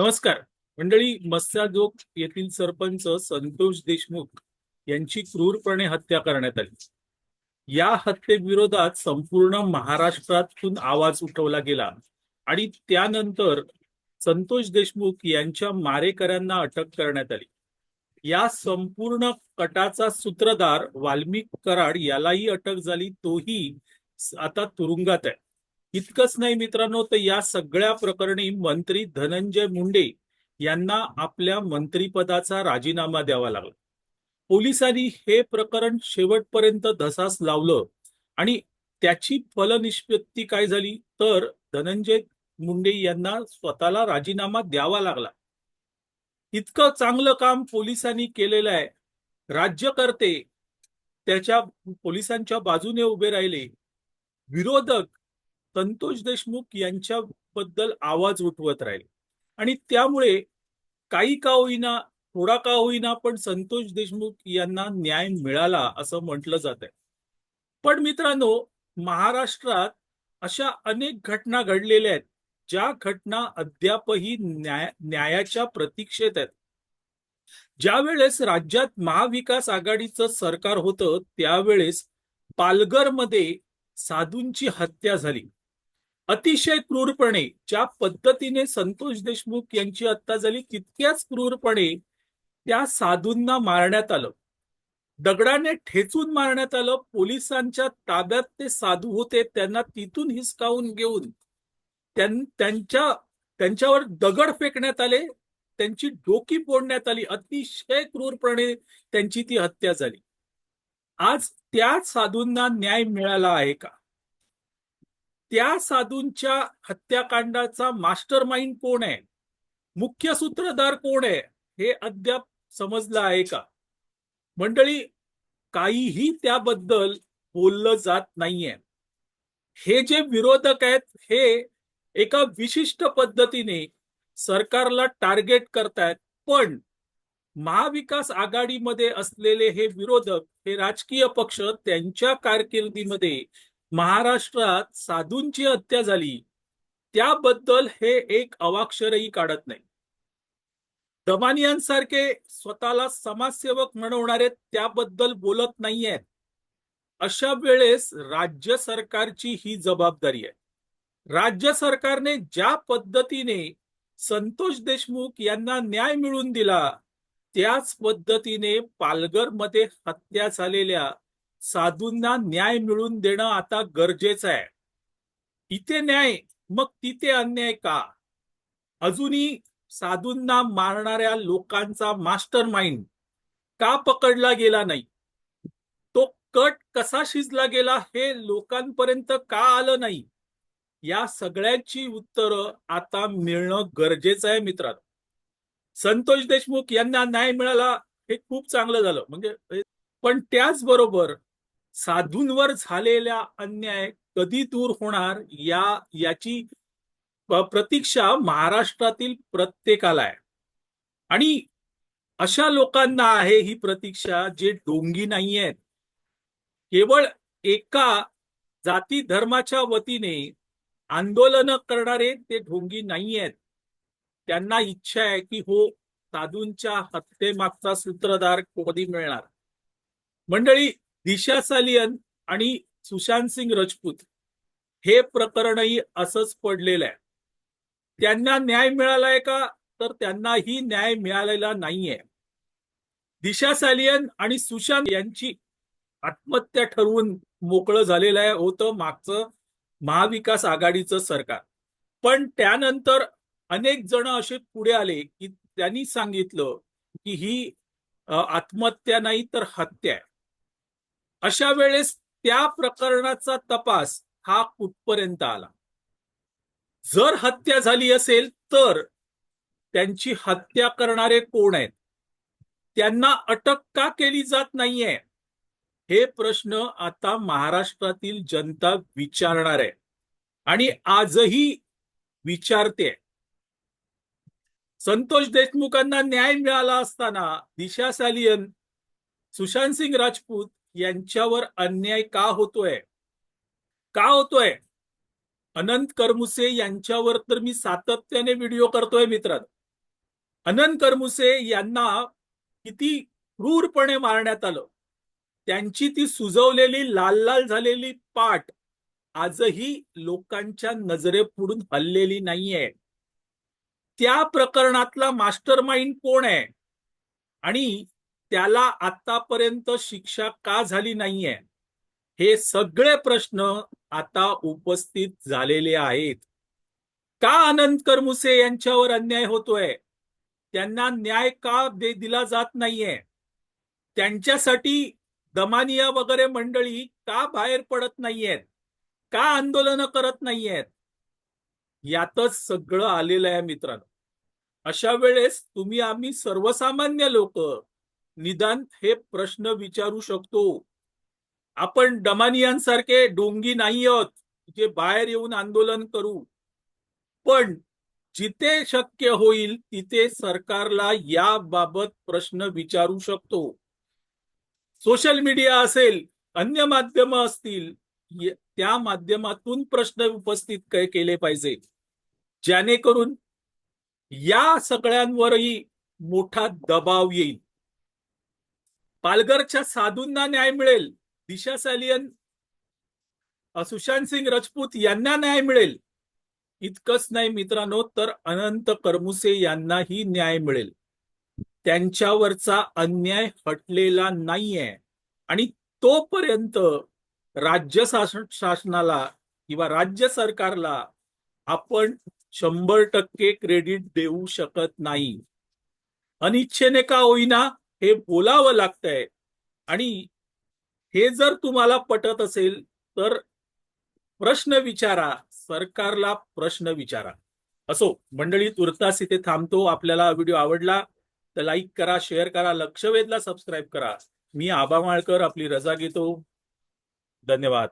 नमस्कार. मंडळी मस्साजोग येथील सरपंच संतोष देशमुख यांची क्रूरपणे हत्या करण्यात आली. या हत्येविरोधात संपूर्ण महाराष्ट्रातून आवाज उठवला गेला आणि त्यानंतर संतोष देशमुख यांच्या मारेकऱ्यांना अटक करण्यात आली. या संपूर्ण कटाचा सूत्रधार वाल्मिक कराड यालाही अटक झाली तोही आता तुरुंगात आहे. इतकंच नाही मित्रांनो तर या सगळ्या प्रकरणी मंत्री धनंजय मुंडे यांना आपल्या मंत्रिपदाचा राजीनामा द्यावा लागला. पोलिसांनी हे प्रकरण शेवटपर्यंत धसास लावलं आणि त्याची फलनिष्पत्ती काय झाली? तर धनंजय मुंडे यांना स्वतःला राजीनामा द्यावा लागला. इतकं चांगलं काम पोलिसांनी केलेलं आहे. राज्यकर्ते त्याच्या पोलिसांच्या बाजूने उभे राहिले. विरोधक संतोष देशमुख यांच्याबद्दल आवाज उठवत राहील. आणि त्यामुळे काही का होईना थोडा का होईना पण संतोष देशमुख यांना न्याय मिळाला असं म्हटलं जात आहे पण मित्रांनो महाराष्ट्रात अशा अनेक घटना घडलेल्या आहेत ज्या घटना अद्यापही न्याय न्यायाच्या प्रतीक्षेत आहेत. ज्यावेळेस राज्यात महाविकास आघाडीचं सरकार होतं त्यावेळेस पालघरमध्ये साधूंची हत्या झाली. अतिशय क्रूरपणे ज्या पद्धतीने संतोष देशमुख यांची हत्या झाली तितक्याच क्रूरपणे त्या साधूंना मारण्यात आलं. दगडाने ठेचून मारण्यात आलं पोलिसांच्या ताब्यात ते साधू होते त्यांना तिथून हिसकावून घेऊन त्यां- त्यांच्या त्यांच्यावर दगड फेकण्यात आले त्यांची डोकी फोडण्यात आली अतिशय क्रूरपणे त्यांची ती हत्या झाली. आज त्या साधूंना न्याय मिळाला आहे का? त्या साधूंच्या हत्याकांडाचा मास्टर माइंड कोण आहे? मुख्य सूत्रधार कोण आहे? हे अद्याप समजलं आहे का? मंडळी काहीही त्याबद्दल बोललं जात नाहीये. हे जे विरोधक आहेत हे एका विशिष्ट पद्धतीने सरकारला टार्गेट करतायत. पण महाविकास आघाडीमध्ये असलेले हे विरोधक हे राजकीय पक्ष त्यांच्या कारकिर्दीमध्ये महाराष्ट्रात साधूंची हत्या झाली. त्याबद्दल हे एक अवाक्षरही काढत नाही. दमानियांसारखे स्वतःला समाजसेवक म्हणवणारे त्याबद्दल बोलत नाहीयेत अशा वेळेस राज्य सरकारची ही जबाबदारी आहे. राज्य सरकारने ज्या पद्धतीने संतोष देशमुख यांना न्याय मिळवून दिला त्याच पद्धतीने पालघरमध्ये हत्या झालेल्या साधूंना न्याय मिळवून देणं आता गरजेचं आहे. इथे न्याय मग तिथे अन्याय का? अजूनही साधूंना मारणाऱ्या लोकांचा मास्टर माइंड का पकडला गेला नाही? तो कट कसा शिजला गेला हे लोकांपर्यंत का आलं नाही? या सगळ्याची उत्तरं आता मिळणं गरजेचं आहे मित्रांनो. संतोष देशमुख यांना न्याय मिळाला हे खूप चांगलं झालं. म्हणजे पण त्याचबरोबर साधूंवर झालेल्या अन्याय कधी दूर होणार या याची प्रतीक्षा महाराष्ट्रातील प्रत्येकाला आहे. आणि अशा लोकांना आहे ही प्रतीक्षा जे डोंगी नाही आहेत. केवळ एका जाती धर्माच्या वतीने आंदोलन करणारे ते ढोंगी नाही आहेत. त्यांना इच्छा आहे की हो साधूंच्या हत्येमागचा सूत्रधार कधी मिळणार? मंडळी दिशा सालियन आणि सुशांत सिंग राजपूत हे प्रकरणही असंच पडलेलं आहे. त्यांना न्याय मिळालाय का? तर त्यांनाही न्याय मिळालेला नाहीये. दिशा सालियन आणि सुशांत यांची आत्महत्या ठरवून मोकळं झालेलं आहे होतं मागचं महाविकास आघाडीचं सरकार. पण त्यानंतर अनेक जण असे पुढे आले की त्यांनी सांगितलं की ही आत्महत्या नाही तर हत्या आहे. अशा वेळेस त्या प्रकरणाचा तपास हा कुठपर्यंत आला? जर हत्या झाली असेल तर त्यांची हत्या करणारे कोण आहेत? त्यांना अटक का केली जात नाहीये? हे प्रश्न आता महाराष्ट्रातील जनता विचारणार आहे आणि आजही विचारते. संतोष देशमुखांना न्याय मिळाला असताना दिशा सालियन सुशांत सिंग राजपूत यांच्यावर अन्याय का होतोय? का होतोय? अनंत करमुसे यांच्यावर तर मी सातत्याने व्हिडिओ करतोय मित्र अनंत करमुसे यांना किती क्रूरपणे मारण्यात आलं. त्यांची ती सुजवलेली लाल लाल झालेली पाठ आजही लोकांच्या नजरेपुढून हल्लेली नाहीये. त्या प्रकरणातला मास्टर माइंड कोण आहे? आणि त्याला आतापर्यंत शिक्षा का झाली नाहीये? हे सगळे प्रश्न आता उपस्थित झालेले आहेत. का अनंत करमुसे यांच्यावर अन्याय होतोय? त्यांना न्याय का दे दिला जात नाहीये? त्यांच्यासाठी दमानिया वगैरे मंडळी का बाहेर पडत नाहीयेत? का आंदोलन करत नाहीयेत? यातच सगळं आलेलं आहे मित्रांनो. अशा वेळेस तुम्ही आम्ही सर्वसामान्य लोक निदान हे प्रश्न विचारू शकतो. आपण डमानियांसारखे डोंगी नाही आहोत जे बाहेर येऊन आंदोलन करू. पण जिथे शक्य होईल तिथे सरकारला याबाबत प्रश्न विचारू शकतो. सोशल मीडिया असेल अन्य माध्यम असतील त्या माध्यमातून प्रश्न उपस्थित केले पाहिजे. जेणेकरून या सगळ्यांवरही मोठा दबाव येईल. पालघरच्या साधूंना न्याय मिळेल. दिशा सॅलियन सुशांत सिंग राजपूत यांना न्याय मिळेल. इतकंच नाही मित्रांनो तर अनंत करमुसे यांनाही न्याय मिळेल. त्यांच्यावरचा अन्याय हटलेला नाहीये. आणि तोपर्यंत राज्य शासनाला किंवा राज्य सरकारला आपण शंभर टक्के क्रेडिट देऊ शकत नाही. अनिच्छेने का होईना हे बोलावं लागतंय. आणि हे जर तुम्हाला पटत असेल तर प्रश्न विचारा सरकारला प्रश्न विचारा. असो मंडळी तुर्तास इथे थांबतो. आपल्याला व्हिडिओ आवडला तर लाईक करा शेअर करा लक्षवेधला सबस्क्राईब करा. मी आबा माळकर आपली रजा घेतो. धन्यवाद.